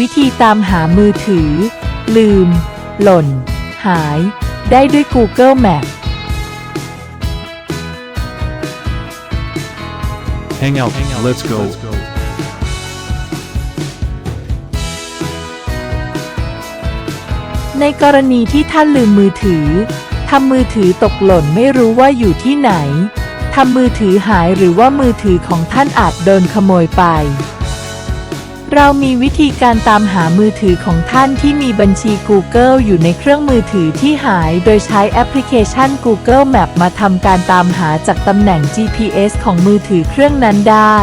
วิธีตามหามือถือ ลืม หล่น หาย ได้ด้วย Google Map Hang out. Let's go. ในกรณีที่ท่านลืมมือถือ ทำมือถือตกหล่นไม่รู้ว่าอยู่ที่ไหน ทำมือถือหายหรือว่ามือถือของท่านอาจโดนขโมยไป เรามีวิธีการตามหามือถือของท่านที่มีบัญชี Google อยู่ในเครื่องมือถือที่หาย โดยใช้แอปพลิเคชัน Google Map มาทำการตามหาจากตำแหน่ง GPS ของมือถือเครื่องนั้นได้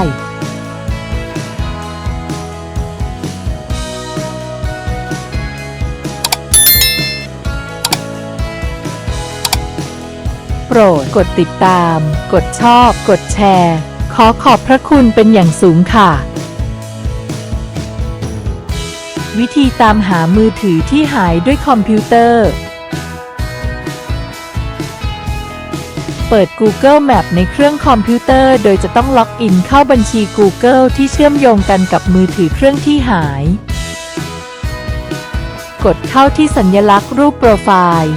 โปรดกดติดตาม กดชอบ กดแชร์ ขอขอบพระคุณเป็นอย่างสูงค่ะ วิธีตามหามือถือที่หายด้วยคอมพิวเตอร์ เปิด Google Map ในเครื่องคอมพิวเตอร์ โดยจะต้องล็อกอินเข้าบัญชี Google ที่เชื่อมโยงกันกับมือถือเครื่องที่หาย กดเข้าที่สัญลักษณ์รูปโปรไฟล์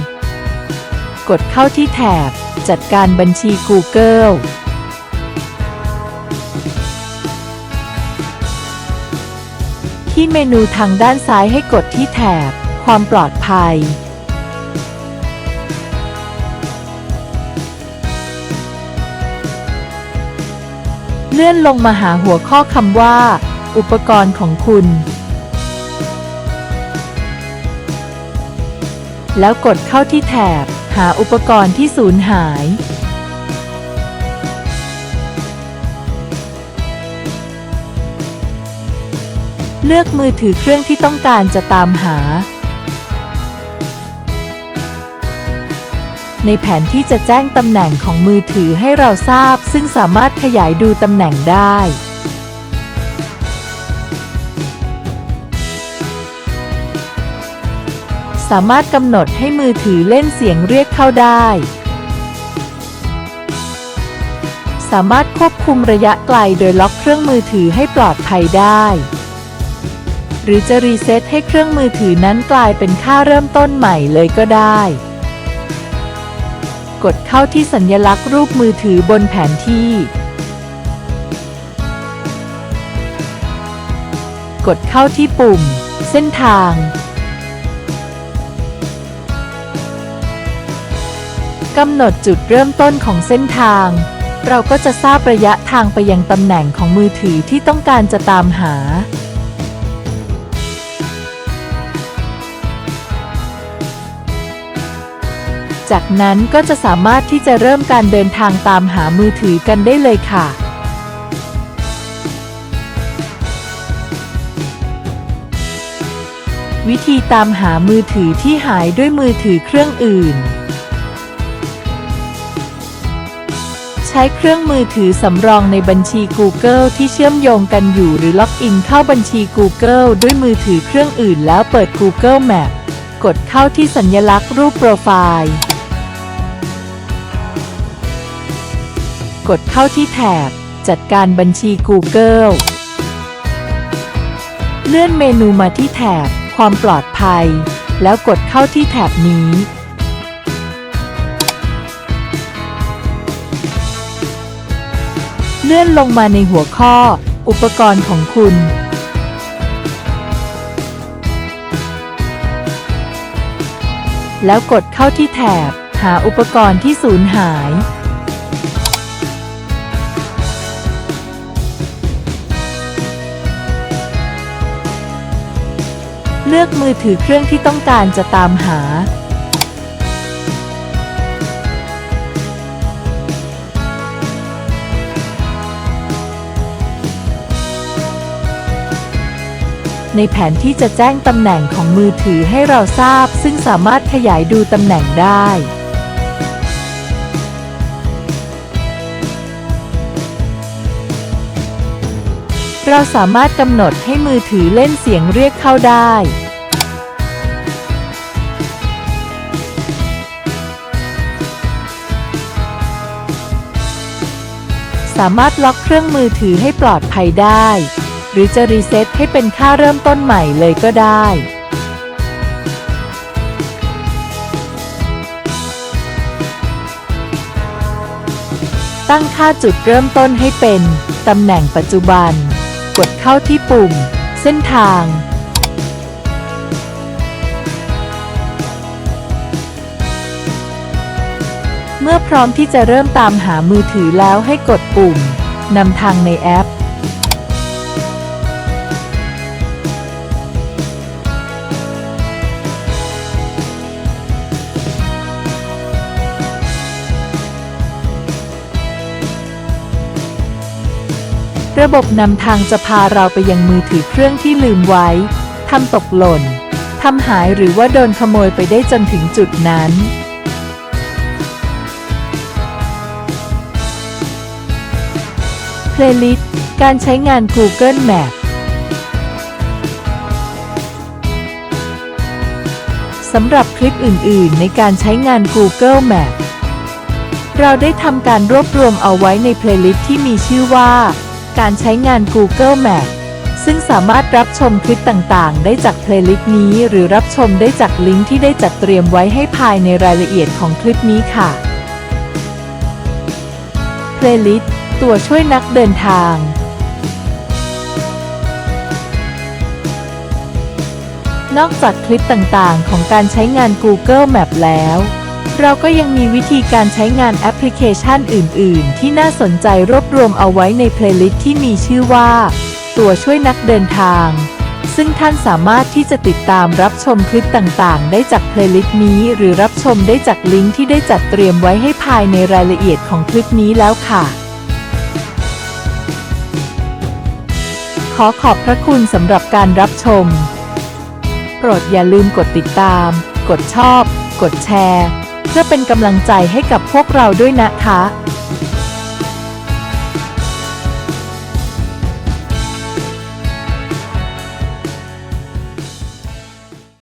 กดเข้าที่แถบ จัดการบัญชี Google ที่เมนูทางด้านซ้ายให้กดที่แถบ ความปลอดภัย เลื่อนลงมาหาหัวข้อคำว่า อุปกรณ์ของคุณ แล้วกดเข้าที่แถบ หาอุปกรณ์ที่สูญหาย เลือกมือถือเครื่องที่ต้องการจะตามหา ในแผนที่จะแจ้งตำแหน่งของมือถือให้เราทราบ ซึ่งสามารถขยายดูตำแหน่งได้สามารถกำหนดให้มือถือเล่นเสียงเรียกเข้าได้ สามารถควบคุมระยะไกลโดยล็อกเครื่องมือถือให้ปลอดภัยได้ หรือจะรีเซ็ตให้เครื่องมือถือนั้นกลายเป็นค่าเริ่มต้นใหม่เลยก็ได้ กดเข้าที่สัญลักษณ์รูปมือถือบนแผนที่ กดเข้าที่ปุ่ม เส้นทาง กำหนดจุดเริ่มต้นของเส้นทาง เราก็จะทราบระยะทางไปยังตำแหน่งของมือถือที่ต้องการจะตามหา จากนั้นก็จะสามารถที่จะเริ่มการเดินทางตามหามือถือกันได้เลยค่ะ วิธีตามหามือถือที่หายด้วยมือถือเครื่องอื่น ใช้เครื่องมือถือสำรองในบัญชี Google ที่เชื่อมโยงกันอยู่หรือล็อกอินเข้าบัญชี Google ด้วยมือถือเครื่องอื่น แล้วเปิด Google Map กดเข้าที่สัญลักษณ์รูปโปรไฟล์ กดเข้าที่แถบ จัดการบัญชี Google เลื่อนเมนูมาที่แถบ ความปลอดภัย แล้วกดเข้าที่แถบนี้ เลื่อนลงมาในหัวข้อ อุปกรณ์ของคุณ แล้วกดเข้าที่แถบ หาอุปกรณ์ที่สูญหาย เลือกมือถือเครื่องที่ต้องการจะตามหา ในแผนที่จะแจ้งตำแหน่งของมือถือให้เราทราบ ซึ่งสามารถขยายดูตำแหน่งได้ เราสามารถกำหนดให้มือถือเล่นเสียงเรียกเข้าได้ สามารถล็อกเครื่องมือถือให้ปลอดภัยได้ หรือจะรีเซ็ตให้เป็นค่าเริ่มต้นใหม่เลยก็ได้ตั้งค่าจุดเริ่มต้นให้เป็น ตำแหน่งปัจจุบัน กดเข้าที่ปุ่ม เส้นทาง เมื่อพร้อมที่จะเริ่มตามหามือถือแล้วให้กดปุ่มนำทางในแอป ระบบนำทางจะพาเราไปยังมือถือเครื่องที่ลืมไว้ ทำตกหล่น ทำหายหรือว่าโดนขโมยไปได้จนถึงจุดนั้น Playlist การใช้งาน Google Map สำหรับคลิปอื่น ๆ ในการใช้งาน Google Map เราได้ทำการรวบรวมเอาไว้ใน Playlist ที่มีชื่อว่า การใช้งาน Google Map ซึ่งสามารถรับชมคลิปต่างๆ ได้จาก Playlist นี้ หรือรับชมได้จากลิงก์ที่ได้จัดเตรียมไว้ให้ภายในรายละเอียดของคลิปนี้ค่ะ Playlist ตัวช่วยนักเดินทาง นอกจากคลิปต่างๆ ของการใช้งาน Google Map แล้ว เราก็ยังมีวิธีการใช้งานแอปพลิเคชันอื่น ๆ ที่น่าสนใจรวบรวมเอาไว้ในเพลย์ลิสต์ที่มีชื่อว่า ตัวช่วยนักเดินทาง ซึ่งท่านสามารถที่จะติดตามรับชมคลิปต่าง ๆ ได้จากเพลย์ลิสต์นี้ หรือรับชมได้จากลิงก์ที่ได้จัดเตรียมไว้ให้ภายในรายละเอียดของคลิปนี้แล้วค่ะ ขอขอบพระคุณสำหรับการรับชม โปรดอย่าลืมกดติดตาม กดชอบ กดแชร์ เพื่อเป็นกำลังใจให้กับพวกเราด้วยนะคะ